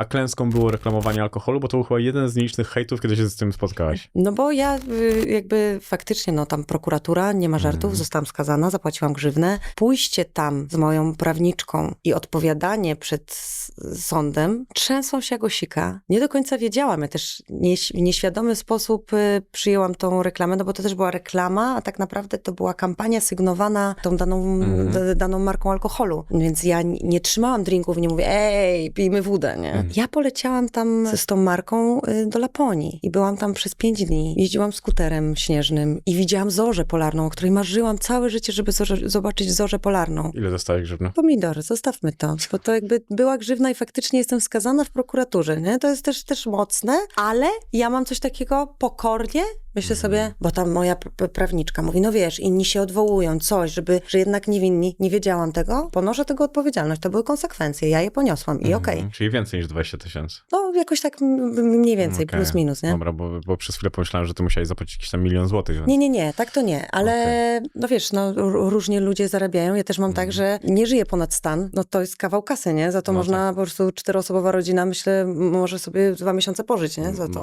A klęską było reklamowanie alkoholu, bo to był chyba jeden z nielicznych hejtów, kiedy się z tym spotkałaś. No bo ja y, jakby faktycznie, no tam prokuratura, nie ma żartów, Mhm. zostałam skazana, zapłaciłam grzywnę. Pójście tam z moją prawniczką i odpowiadanie przed sądem, trzęsą się jak osika. Nie do końca wiedziałam, ja też nie, w nieświadomy sposób y, przyjęłam tą reklamę, no bo to też była reklama, a tak naprawdę to była kampania sygnowana tą daną, d- daną marką alkoholu. Więc ja nie, trzymałam drinków nie mówię, ej, pijmy wódę, nie? Mhm. Ja poleciałam tam z tą marką y, do Laponii i byłam tam przez pięć dni. Jeździłam skuterem śnieżnym i widziałam zorzę polarną, o której marzyłam całe życie, żeby zorze, zobaczyć zorzę polarną. Ile dostałeś grzywny? Pomidor, zostawmy to, bo to jakby była grzywna i faktycznie jestem skazana w prokuraturze, nie? To jest też, też mocne, ale ja mam coś takiego pokornie, myślę sobie, bo tam moja prawniczka mówi, no wiesz, inni się odwołują, coś, żeby, że jednak niewinni, nie wiedziałam tego, ponoszę tego odpowiedzialność, to były konsekwencje, ja je poniosłam i okej. Mhm. Czyli więcej niż 20 tysięcy. No jakoś tak mniej więcej, Okej. plus minus, nie? Dobra, bo, bo przez chwilę pomyślałem, że ty musiałeś zapłacić jakiś tam milion złotych. Nie, nie, nie, tak to nie, ale no wiesz, no różnie ludzie zarabiają. Ja też mam tak, że nie żyję ponad stan, no to jest kawał kasy, nie? Za to No można po prostu czteroosobowa rodzina, myślę, może sobie dwa miesiące pożyć, nie? Za to.